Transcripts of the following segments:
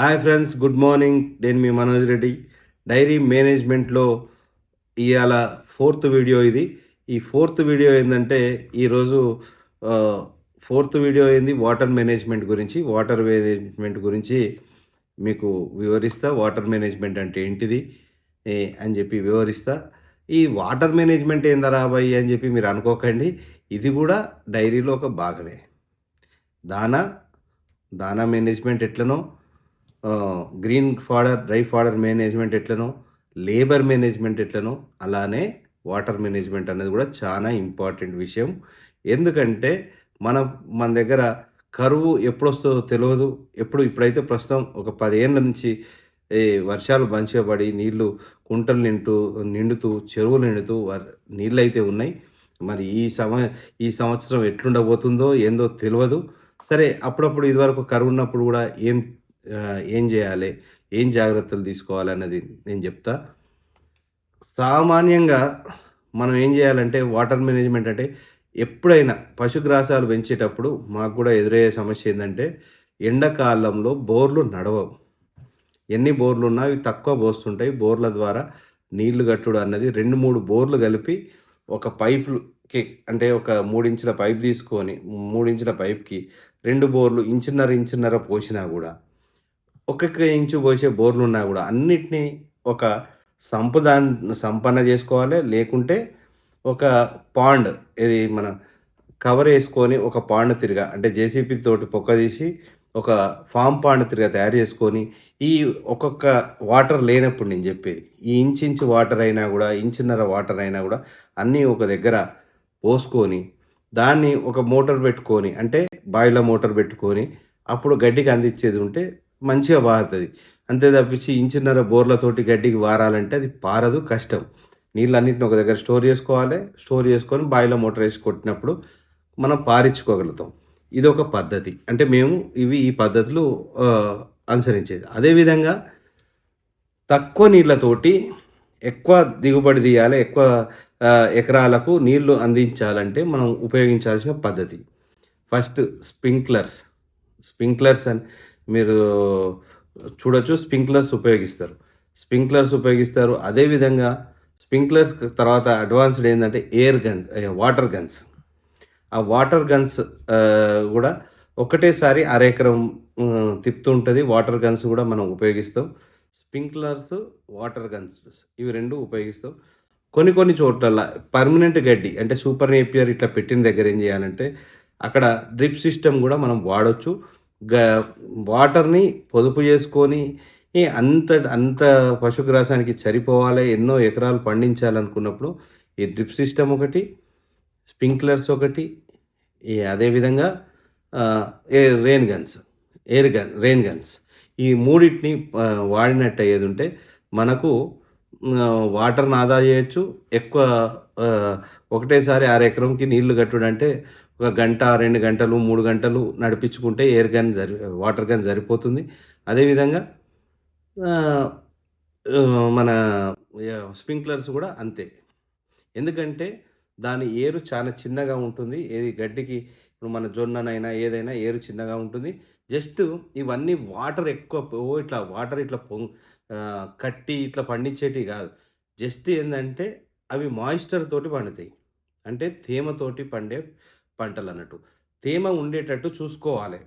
Hi friends good morning. నేను మీ Manoj Reddy. Dairy మేనేజ్మెంట్లో ఇవాళ ఫోర్త్ వీడియో ఇది. ఈ ఫోర్త్ వీడియో ఏంటంటే ఈరోజు ఫోర్త్ వీడియో ఏంది? వాటర్ మేనేజ్మెంట్ గురించి. వాటర్ మేనేజ్మెంట్ గురించి మీకు వివరిస్తా. వాటర్ మేనేజ్మెంట్ అంటే ఏంటిది అని చెప్పి వివరిస్తా. ఈ వాటర్ మేనేజ్మెంట్ ఏందా రాబాయి అని చెప్పి మీరు అనుకోకండి. ఇది కూడా డైరీలో ఒక భాగమే. దానా దానా మేనేజ్మెంట్ ఎట్లనో green fodder dry fodder management ఎట్లనో లేబర్ మేనేజ్మెంట్ ఎట్లనో అలానే వాటర్ మేనేజ్మెంట్ అనేది కూడా చాలా ఇంపార్టెంట్ విషయం. ఎందుకంటే మన మన దగ్గర కరువు ఎప్పుడు వస్తుందో తెలియదు ఎప్పుడు ఇప్పుడైతే ప్రస్తుతం ఒక పదేళ్ళ నుంచి వర్షాలు మంచిగా పడి నీళ్ళు కుంటలు నింటూ నిండుతూ చెరువులు నిండుతూ నీళ్ళు అయితే ఉన్నాయి. మరి ఈ సమ ఈ సంవత్సరం ఎట్లుండబోతుందో ఏందో తెలియదు సరే అప్పుడప్పుడు ఇదివరకు కరువు ఉన్నప్పుడు కూడా ఏం ఏం చేయాలి? ఏం జాగ్రత్తలు తీసుకోవాలి అన్నది నేను చెప్తా. సామాన్యంగా మనం ఏం చేయాలంటే వాటర్ మేనేజ్మెంట్ అంటే ఎప్పుడైనా పశుగ్రాసాలు పెంచేటప్పుడు మాకు కూడా ఎదురయ్యే సమస్య ఏంటంటే ఎండాకాలంలో బోర్లు నడవవు. ఎన్ని బోర్లు ఉన్నా అవి తక్కువ పోస్తుంటాయి. బోర్ల ద్వారా నీళ్ళు కట్టుడు అన్నది రెండు మూడు బోర్లు కలిపి ఒక పైపుకి అంటే ఒక మూడించుల పైప్ తీసుకొని మూడించుల పైప్కి రెండు బోర్లు ఇంచున్నర ఇంచున్నర పోసినా కూడా ఒక్కొక్క ఇంచు పోసే బోర్లు ఉన్నా కూడా అన్నిటినీ ఒక సంపదా సంపన్న చేసుకోవాలి. లేకుంటే ఒక పాండ్ ఇది మన కవర్ వేసుకొని ఒక పాండ్ తిరిగా అంటే జేసీపీ తోటి పొక్క తీసి ఒక ఫామ్ పాండ్ తిరిగా తయారు చేసుకొని ఈ ఒక్కొక్క వాటర్ లేనప్పుడు నేను చెప్పేది ఈ ఇంచు ఇంచు వాటర్ అయినా కూడా ఇంచున్నర వాటర్ అయినా కూడా అన్నీ ఒక దగ్గర పోసుకొని దాన్ని ఒక మోటార్ పెట్టుకొని అంటే బాయిల మోటార్ పెట్టుకొని అప్పుడు గడ్డికి అందించేది ఉంటే మంచిగా పారుతుంది అంతే తప్పించి ఇంచున్నర బోర్లతోటి గడ్డికి వారాలంటే అది పారదు కష్టం. నీళ్ళన్నిటిని ఒక దగ్గర స్టోర్ చేసుకోవాలి. స్టోర్ చేసుకొని బాయిలో మోటార్ వేసి కొట్టినప్పుడు మనం పారించుకోగలుగుతాం. ఇది ఒక పద్ధతి. అంటే మేము ఇవి ఈ పద్ధతులు అనుసరించేది. అదేవిధంగా తక్కువ నీళ్ళతోటి ఎక్కువ దిగుబడి తీయాలి ఎక్కువ ఎకరాలకు నీళ్ళు అందించాలంటే మనం ఉపయోగించాల్సిన పద్ధతి. First sprinklers. స్ప్రింక్లర్స్ అని మీరు చూడొచ్చు స్ప్రింక్లర్స్ ఉపయోగిస్తారు. స్ప్రింక్లర్స్ ఉపయోగిస్తారు. అదేవిధంగా స్ప్రింక్లర్స్ తర్వాత అడ్వాన్స్డ్ ఏంటంటే ఎయిర్ గన్స్ వాటర్ గన్స్. ఆ వాటర్ గన్స్ కూడా ఒకటేసారి అరెకరం తిప్పుతూ ఉంటుంది. వాటర్ గన్స్ కూడా మనం ఉపయోగిస్తాం. స్ప్రింక్లర్స్ వాటర్ గన్స్ ఇవి రెండు ఉపయోగిస్తాం. కొన్ని కొన్ని చోట్ల పర్మనెంట్ గడ్డి అంటే సూపర్ నేపియర్ ఇట్లా పెట్టిన దగ్గర ఏం చేయాలంటే అక్కడ డ్రిప్ సిస్టమ్ కూడా మనం వాడవచ్చు వాటర్ని పొదుపు చేసుకొని అంత అంత పశుగ్రాసానికి సరిపోవాలి ఎన్నో ఎకరాలు పండించాలనుకున్నప్పుడు ఈ డ్రిప్ సిస్టమ్ ఒకటి స్ప్రింక్లర్స్ ఒకటి ఈ అదేవిధంగా ఏ rain guns air gun rain guns ఈ మూడింటిని వాడినట్టు అయ్యేది ఉంటే మనకు వాటర్ని ఆదా చేయొచ్చు. ఎక్కువ ఒకటేసారి ఆరు ఎకరంకి నీళ్ళు కట్టుడంటే ఒక గంట రెండు గంటలు మూడు గంటలు నడిపించుకుంటే ఎయిర్ గన్ సరి వాటర్ గన్ సరిపోతుంది. అదేవిధంగా మన స్ప్రింక్లర్స్ కూడా అంతే. ఎందుకంటే దాని ఏరు చాలా చిన్నగా ఉంటుంది. ఏది గడ్డికి ఇప్పుడు మన జొన్ననైనా ఏదైనా ఏరు చిన్నగా ఉంటుంది. జస్ట్ ఇవన్నీ వాటర్ ఎక్కువ ఓ ఇట్లా వాటర్ ఇట్లా పొ కట్టి ఇట్లా పండించేటివి కాదు. జస్ట్ ఏంటంటే అవి మాయిశ్చర్ తోటి పండుతాయి. అంటే తేమతోటి పండే పంటలు అన్నట్టు తేమ ఉండేటట్టు చూసుకోవాలి.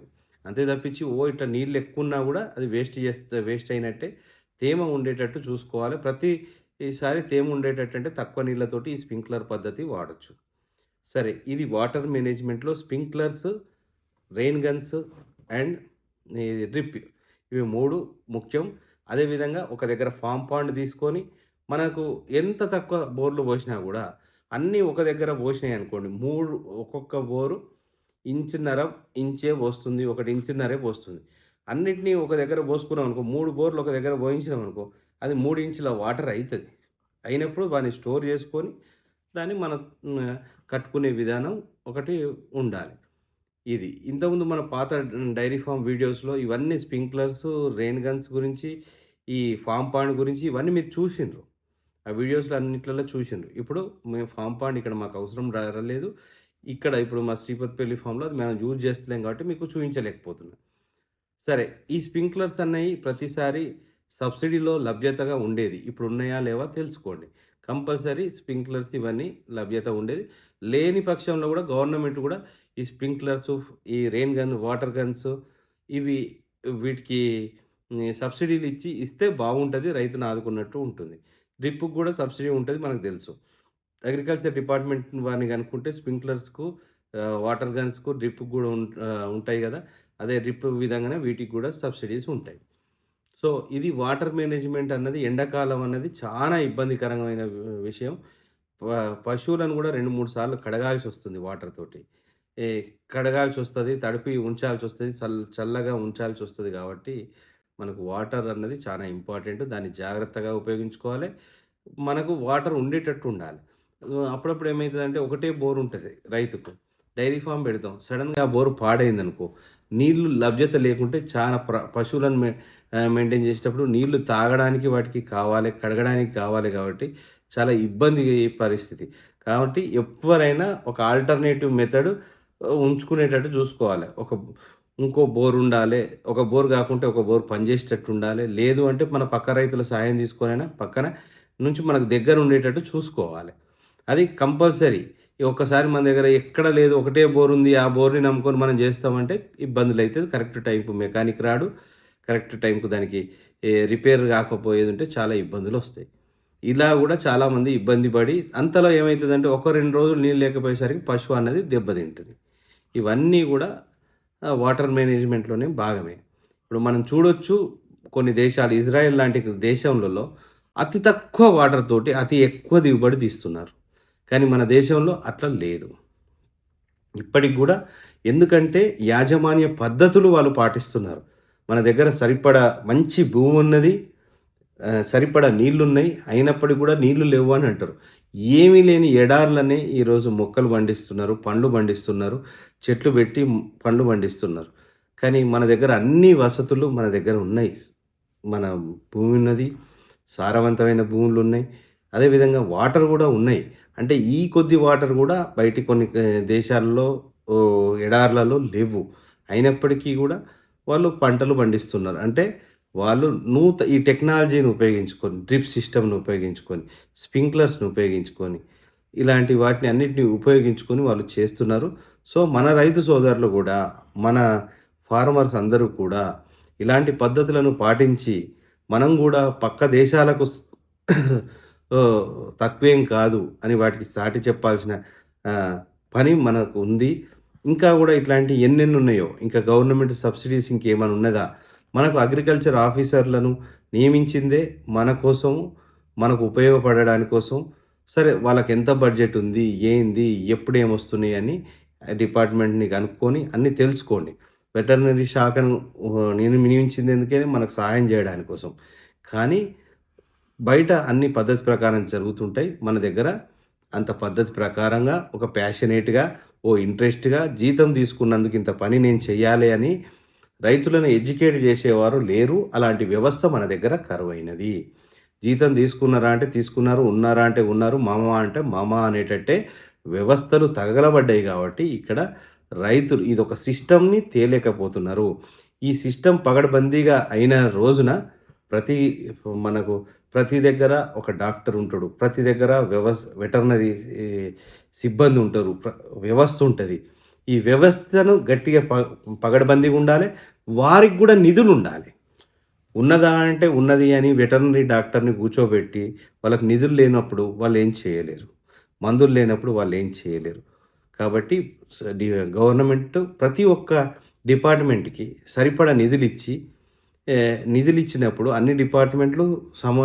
అంతే తప్పించి ఓ ఇట్లా నీళ్ళు ఎక్కువ ఉన్నా కూడా అది వేస్ట్ చేస్తే వేస్ట్ అయినట్టే తేమ ఉండేటట్టు చూసుకోవాలి. ప్రతి ఈసారి తేమ ఉండేటట్టు అంటే తక్కువ నీళ్ళతోటి ఈ స్ప్రింక్లర్ పద్ధతి వాడచ్చు. సరే ఇది వాటర్ మేనేజ్మెంట్లో sprinklers rain guns and drip ఇవి మూడు ముఖ్యం. అదేవిధంగా ఒక దగ్గర ఫామ్ పాండ్ తీసుకొని మనకు ఎంత తక్కువ బోర్లు పోసినా కూడా అన్నీ ఒక దగ్గర పోసినాయి అనుకోండి. మూడు ఒక్కొక్క బోరు ఇంచున్నర ఇంచే పోస్తుంది. ఒకటి ఇంచున్నరే పోస్తుంది. అన్నిటినీ ఒక దగ్గర పోసుకున్నాం అనుకో మూడు బోర్లు ఒక దగ్గర పోయించినాం అనుకో అది మూడు ఇంచుల వాటర్ అవుతుంది అయినప్పుడు వాటిని స్టోర్ చేసుకొని దాన్ని మనం కట్టుకునే విధానం ఒకటి ఉండాలి. ఇది. ఇంతకుముందు మన పాత డైరీ ఫామ్ వీడియోస్లో ఇవన్నీ స్ప్రింక్లర్స్ రెయిన్ గన్స్ గురించి ఈ ఫామ్ పాండ్ గురించి ఇవన్నీ మీరు చూసిండ్రు. ఆ వీడియోస్లో అన్నిట్లలో చూసిండ్రు. ఇప్పుడు మేము ఫామ్ పాండ్ ఇక్కడ మాకు అవసరం రాలేదు. ఇక్కడ ఇప్పుడు మా శ్రీపతిపల్లి ఫామ్లో అది మనం యూజ్ చేస్తలేం కాబట్టి మీకు చూపించలేకపోతున్నాం సరే ఈ స్ప్రింక్లర్స్ అన్నవి ప్రతిసారి సబ్సిడీలో లభ్యతగా ఉండేది. ఇప్పుడు ఉన్నాయా లేవా తెలుసుకోండి. కంపల్సరీ స్ప్రింక్లర్స్ ఇవన్నీ లభ్యత ఉండేది. లేని పక్షంలో కూడా గవర్నమెంట్ కూడా ఈ స్ప్రింక్లర్స్ ఈ రెయిన్ గన్ వాటర్ గన్స్ ఇవి వీటికి సబ్సిడీలు ఇచ్చి ఇస్తే బాగుంటుంది రైతును ఆదుకున్నట్టు ఉంటుంది. డ్రిప్కి కూడా సబ్సిడీ ఉంటుంది మనకు తెలుసు. అగ్రికల్చర్ డిపార్ట్మెంట్ వారిని కనుక్కుంటే స్ప్రింక్లర్స్కు వాటర్ గన్స్కు డ్రిప్ కూడా ఉంటాయి కదా. అదే డ్రిప్ విధంగానే వీటికి కూడా సబ్సిడీస్ ఉంటాయి. సో ఇది వాటర్ మేనేజ్మెంట్ అన్నది ఎండాకాలం అన్నది చాలా ఇబ్బందికరమైన విషయం. ప- పశువులను కూడా రెండు మూడు సార్లు కడగాల్సి వస్తుంది వాటర్ తోటి. ఏ కడగాల్సి వస్తుంది తడిపి ఉంచాల్సి వస్తుంది చల్ చల్లగా ఉంచాల్సి వస్తుంది కాబట్టి మనకు వాటర్ అన్నది చాలా ఇంపార్టెంట్. దాన్ని జాగ్రత్తగా ఉపయోగించుకోవాలి. మనకు వాటర్ ఉండేటట్టు ఉండాలి. అప్పుడప్పుడు ఏమవుతుందంటే ఒకటే బోర్ ఉంటుంది రైతుకు. డైరీ ఫామ్ పెడతాం. సడన్గా బోరు పాడైంది అనుకో నీళ్ళు లభ్యత లేకుంటే చాలా ప్ర పశువులను మెయింటైన్ చేసేటప్పుడు నీళ్ళు తాగడానికి వాటికి కావాలి కడగడానికి కావాలి కాబట్టి చాలా ఇబ్బంది పరిస్థితి. కాబట్టి ఎవరైనా ఒక ఆల్టర్నేటివ్ మెథడ్ ఉంచుకునేటట్టు చూసుకోవాలి. ఒక ఇంకో బోర్ ఉండాలి ఒక బోర్ కాకుంటే ఒక బోర్ పనిచేసేటట్టు ఉండాలి. లేదు అంటే మన పక్క రైతుల సాయం తీసుకొనైనా పక్కన నుంచి మనకు దగ్గర ఉండేటట్టు చూసుకోవాలి. అది కంపల్సరీ. ఒక్కసారి మన దగ్గర ఎక్కడ లేదు ఒకటే బోర్ ఉంది ఆ బోర్ని నమ్ముకొని మనం చేస్తామంటే ఇబ్బందులు అవుతుంది కరెక్ట్ టైంకు మెకానిక్ రాడు కరెక్ట్ టైంకు దానికి రిపేర్ కాకపోయేది ఉంటే చాలా ఇబ్బందులు వస్తాయి ఇలా కూడా చాలామంది ఇబ్బంది పడి అంతలో ఏమవుతుందంటే ఒక రెండు రోజులు నీళ్ళు లేకపోయేసరికి పశువు అన్నది దెబ్బతింటుంది. ఇవన్నీ కూడా వాటర్ మేనేజ్మెంట్లోనే భాగమే. ఇప్పుడు మనం చూడొచ్చు కొన్ని దేశాలు ఇజ్రాయెల్ లాంటి దేశంలో అతి తక్కువ వాటర్ తోటి అతి ఎక్కువ దిగుబడి తీస్తున్నారు. కానీ మన దేశంలో అట్లా లేదు. ఇప్పటికి కూడా ఎందుకంటే యాజమాన్య పద్ధతులు వాళ్ళు పాటిస్తున్నారు. మన దగ్గర సరిపడా మంచి భూమి ఉన్నది సరిపడా ఉన్నాయి అయినప్పటికీ కూడా నీళ్ళు లేవు అని అంటారు. ఏమీ లేని ఎడార్లనే ఈరోజు మొక్కలు పండిస్తున్నారు పండ్లు పండిస్తున్నారు. చెట్లు పెట్టి పండ్లు పండిస్తున్నారు. కానీ మన దగ్గర అన్ని వసతులు మన దగ్గర ఉన్నాయి. మన భూమి ఉన్నది సారవంతమైన భూములు ఉన్నాయి. అదేవిధంగా వాటర్ కూడా ఉన్నాయి. అంటే ఈ కొద్ది వాటర్ కూడా బయటి కొన్ని దేశాల్లో ఎడార్లలో లేవు. అయినప్పటికీ కూడా వాళ్ళు పంటలు పండిస్తున్నారు. అంటే వాళ్ళు నూత ఈ టెక్నాలజీని ఉపయోగించుకొని డ్రిప్ సిస్టమ్ను ఉపయోగించుకొని స్ప్రింక్లర్స్ని ఉపయోగించుకొని ఇలాంటి వాటిని అన్నిటిని ఉపయోగించుకొని వాళ్ళు చేస్తున్నారు. సో మన రైతు సోదరులు కూడా మన ఫార్మర్స్ అందరూ కూడా ఇలాంటి పద్ధతులను పాటించి మనం కూడా పక్క దేశాలకు తక్కువేం కాదు అని వాటికి సాటి చెప్పాల్సిన పని మనకు ఉంది. ఇంకా కూడా ఇట్లాంటి ఎన్నెన్ని ఉన్నాయో ఇంకా గవర్నమెంట్ సబ్సిడీస్ ఇంకేమైనా ఉన్నదా? మనకు అగ్రికల్చర్ ఆఫీసర్లను నియమించిందే మన కోసం మనకు ఉపయోగపడడానికి కోసం సరే వాళ్ళకి ఎంత బడ్జెట్ ఉంది ఏంది ఎప్పుడు ఏమొస్తున్నాయి అని డిపార్ట్మెంట్ని కనుక్కొని అన్నీ తెలుసుకోండి. వెటర్నరీ శాఖను నేను నియమించింది ఎందుకని మనకు సహాయం చేయడానికి కోసం. కానీ బయట అన్ని పద్ధతి ప్రకారం జరుగుతుంటాయి. మన దగ్గర అంత పద్ధతి ప్రకారంగా ఒక ప్యాషనేట్గా ఓ ఇంట్రెస్ట్గా జీతం తీసుకున్నందుకు ఇంత పని నేను చేయాలి అని రైతులను ఎడ్యుకేట్ చేసేవారు లేరు. అలాంటి వ్యవస్థ మన దగ్గర కరువైనది. జీతం తీసుకున్నారా అంటే తీసుకున్నారు ఉన్నారా అంటే ఉన్నారు మామ అంటే మామ అనేటట్టే వ్యవస్థలు తగలబడ్డాయి కాబట్టి ఇక్కడ రైతులు ఇది ఒక సిస్టమ్ని తేలేకపోతున్నారు. ఈ సిస్టమ్ పగడబందీగా అయిన రోజున ప్రతి మనకు ప్రతి దగ్గర ఒక డాక్టర్ ఉంటాడు. ప్రతి దగ్గర వ్యవస్థ వెటర్నరీ సిబ్బంది ఉంటారు. వ్యవస్థ ఉంటుంది. ఈ వ్యవస్థను గట్టిగా ప పగడబందీగా ఉండాలి. వారికి కూడా నిధులు ఉండాలి. ఉన్నదా అంటే ఉన్నది అని వెటర్నరీ డాక్టర్ని కూర్చోబెట్టి వాళ్ళకి నిధులు లేనప్పుడు వాళ్ళు ఏం చేయలేరు. మందులు లేనప్పుడు వాళ్ళు ఏం చేయలేరు. కాబట్టి గవర్నమెంట్ ప్రతి ఒక్క డిపార్ట్మెంట్కి సరిపడా నిధులు ఇచ్చి నిధులు ఇచ్చినప్పుడు అన్ని డిపార్ట్మెంట్లు సమ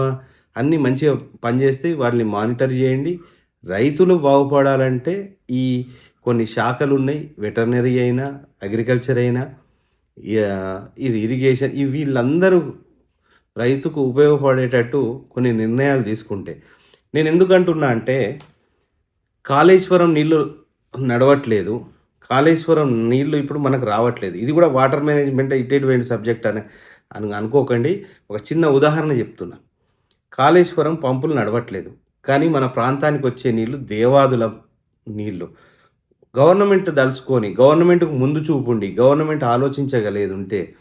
అన్ని మంచిగా పనిచేస్తే వారిని మానిటర్ చేయండి. రైతులు బాగుపడాలంటే ఈ కొన్ని శాఖలు ఉన్నాయి వెటర్నరీ అయినా అగ్రికల్చర్ అయినా ఇది ఇరిగేషన్ ఈ వీళ్ళందరూ రైతుకు ఉపయోగపడేటట్టు కొన్ని నిర్ణయాలు తీసుకుంటే. నేను ఎందుకు అంటున్నా అంటే కాళేశ్వరం నీళ్ళు నడవట్లేదు. కాళేశ్వరం నీళ్ళు ఇప్పుడు మనకు రావట్లేదు. ఇది కూడా వాటర్ మేనేజ్మెంట్ ఇటేటువంటి సబ్జెక్ట్ అని అని అనుకోకండి. ఒక చిన్న ఉదాహరణ చెప్తున్నా. కాళేశ్వరం పంపులు నడవట్లేదు. కానీ మన ప్రాంతానికి వచ్చే నీళ్ళు దేవాదుల నీళ్ళు. గవర్నమెంట్ దలుచుకొని గవర్నమెంట్కు ముందు చూపుండి గవర్నమెంట్ ఆలోచించగలేదు ఉంటే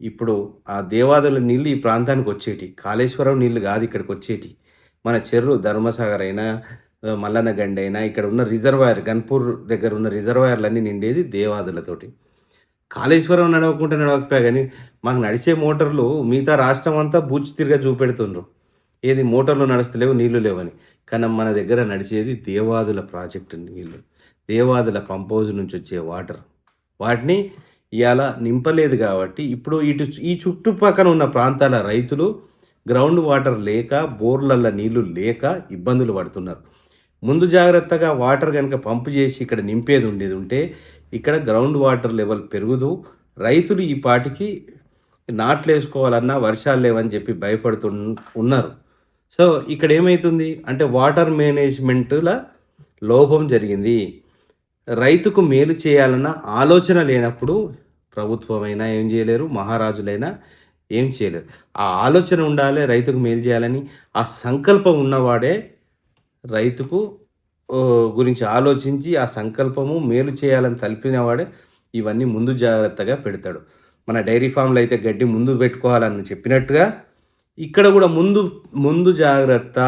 ఇప్పుడు ఆ దేవాదుల నీళ్ళు ఈ ప్రాంతానికి వచ్చేటి కాళేశ్వరం నీళ్ళు కాదు ఇక్కడికి వచ్చేటి. మన చెర్రు ధర్మసాగర్ అయినా మల్లన్న గండి ఇక్కడ ఉన్న రిజర్వాయర్ గన్పూర్ దగ్గర ఉన్న రిజర్వాయర్లన్నీ నిండేది దేవాదులతోటి. కాళేశ్వరం నడవకుండా నడవకపోయా కానీ మాకు నడిచే మోటార్లు మిగతా రాష్ట్రం అంతా బూచి తిరిగా చూపెడుతుండ్రు. ఏది మోటార్లు నడుస్తలేవు నీళ్ళు లేవని. కానీ మన దగ్గర నడిచేది దేవాదుల ప్రాజెక్టు నీళ్ళు దేవాదుల పంప్ హౌస్ నుంచి వచ్చే వాటర్. వాటిని ఇవాళ నింపలేదు కాబట్టి ఇప్పుడు ఇటు ఈ చుట్టుపక్కల ఉన్న ప్రాంతాల రైతులు గ్రౌండ్ వాటర్ లేక బోర్లల్ల నీళ్ళు లేక ఇబ్బందులు పడుతున్నారు. ముందు జాగ్రత్తగా వాటర్ కనుక పంపు చేసి ఇక్కడ నింపేది ఉండేది ఉంటే ఇక్కడ గ్రౌండ్ వాటర్ లెవెల్ పెరుగుదు. రైతులు ఈ పాటికి నాట్లు వేసుకోవాలన్నా వర్షాలు లేవని చెప్పి భయపడుతు ఉన్నారు. సో ఇక్కడ ఏమవుతుంది అంటే వాటర్ మేనేజ్మెంట్ల లోపం జరిగింది. రైతుకు మేలు చేయాలన్న ఆలోచన లేనప్పుడు ప్రభుత్వమైనా ఏం చేయలేరు మహారాజులైనా ఏం చేయలేరు. ఆ ఆలోచన ఉండాలి రైతుకు మేలు చేయాలని ఆ సంకల్పం ఉన్నవాడే రైతుకు గురించి ఆలోచించి ఆ సంకల్పము మేలు చేయాలని తలిపినవాడే ఇవన్నీ ముందు జాగ్రత్తగా పెడతాడు. మన డైరీ ఫామ్లో అయితే గడ్డి ముందు పెట్టుకోవాలని చెప్పినట్టుగా ఇక్కడ కూడా ముందు ముందు జాగ్రత్త.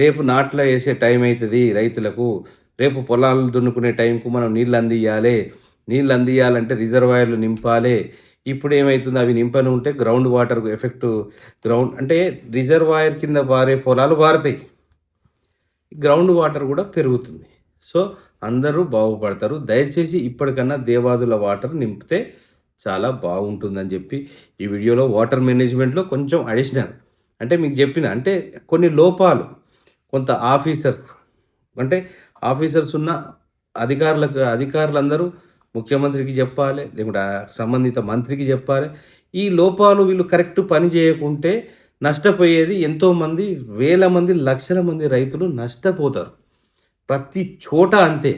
రేపు నాట్లో వేసే టైం అవుతుంది రైతులకు. రేపు పొలాలు దున్నుకునే టైంకు మనం నీళ్ళు అందియాలి నీళ్ళు అందియాలంటే రిజర్వాయర్లు నింపాలి. ఇప్పుడు ఏమవుతుంది అవి నింపని ఉంటే గ్రౌండ్ వాటర్ ఎఫెక్ట్ గ్రౌండ్ అంటే రిజర్వాయర్ కింద పారే పొలాలు పారుతాయి. గ్రౌండ్ వాటర్ కూడా పెరుగుతుంది. సో అందరూ బాగుపడతారు. దయచేసి ఇప్పటికన్నా దేవాదుల వాటర్ నింపితే చాలా బాగుంటుందని చెప్పి ఈ వీడియోలో వాటర్ మేనేజ్మెంట్లో కొంచెం అడిషనల్. అంటే మీకు చెప్పిన అంటే కొన్ని లోపాలు కొంత ఆఫీసర్స్ అంటే ఆఫీసర్స్ ఉన్న అధికారులకు అధికారులందరూ ముఖ్యమంత్రికి చెప్పాలి లేకుంటే సంబంధిత మంత్రికి చెప్పాలి. ఈ లోపాలు వీళ్ళు కరెక్ట్ పని చేయకుంటే నష్టపోయేది ఎంతోమంది వేల మంది లక్షల మంది రైతులు నష్టపోతారు. ప్రతి చోట అంతే.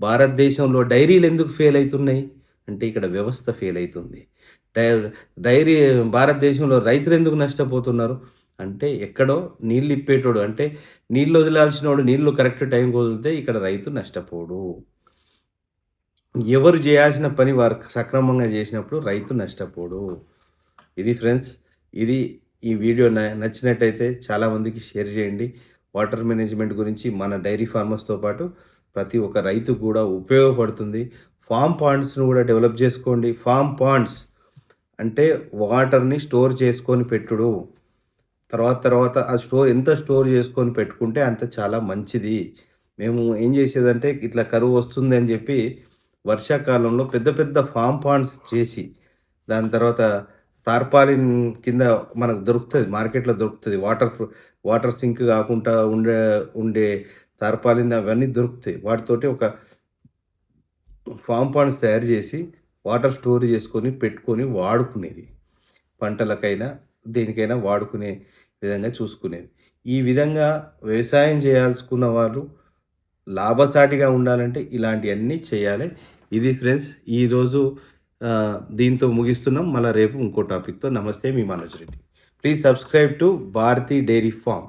భారతదేశంలో డైరీలు ఎందుకు ఫెయిల్ అవుతున్నాయి? అంటే ఇక్కడ వ్యవస్థ ఫెయిల్ అవుతుంది. డై డైరీ భారతదేశంలో రైతులు ఎందుకు నష్టపోతున్నారు? అంటే ఎక్కడో నీళ్ళు ఇప్పేటోడు అంటే నీళ్ళు వదిలాల్సినోడు నీళ్ళు కరెక్ట్ టైంకి వదిలితే ఇక్కడ రైతు నష్టపోడు. ఎవరు చేయాల్సిన పని వారు సక్రమంగా చేసినప్పుడు రైతు నష్టపోడు. ఇది ఫ్రెండ్స్ ఇది ఈ వీడియో న- నచ్చినట్టయితే చాలామందికి షేర్ చేయండి. వాటర్ మేనేజ్మెంట్ గురించి మన డైరీ ఫార్మర్స్తో పాటు ప్రతి ఒక్క రైతు కూడా ఉపయోగపడుతుంది. ఫామ్ పాండ్స్ను కూడా డెవలప్ చేసుకోండి. ఫామ్ పాండ్స్ అంటే వాటర్ని స్టోర్ చేసుకొని పెట్టుడు. తర్వాత తర్వాత ఆ స్టోర్ ఎంత స్టోర్ చేసుకొని పెట్టుకుంటే అంత చాలా మంచిది. మేము ఏం చేసేదంటే ఇట్లా కరువు వస్తుంది అని చెప్పి వర్షాకాలంలో పెద్ద పెద్ద ఫామ్ పాండ్స్ చేసి దాని తర్వాత తార్పాలిన్ కింద మనకు దొరుకుతుంది మార్కెట్లో దొరుకుతుంది. వాటర్ వాటర్ సింక్ కాకుండా ఉండే ఉండే తార్పాలిన్ అవన్నీ దొరుకుతాయి. వాటితోటి ఒక ఫామ్ పాండ్స్ తయారు చేసి వాటర్ స్టోర్ చేసుకొని పెట్టుకొని వాడుకునేది. పంటలకైనా దేనికైనా వాడుకునే విధంగా చూసుకునేది. ఈ విధంగా వ్యవసాయం చేయాల్సుకున్న వాళ్ళు లాభసాటిగా ఉండాలంటే ఇలాంటివన్నీ చేయాలి. ఇది ఫ్రెండ్స్ ఈరోజు దీంతో ముగిస్తున్నాం. మళ్ళీ రేపు ఇంకో టాపిక్తో నమస్తే మీ Manoj Reddy. Please subscribe to Bharati dairy farm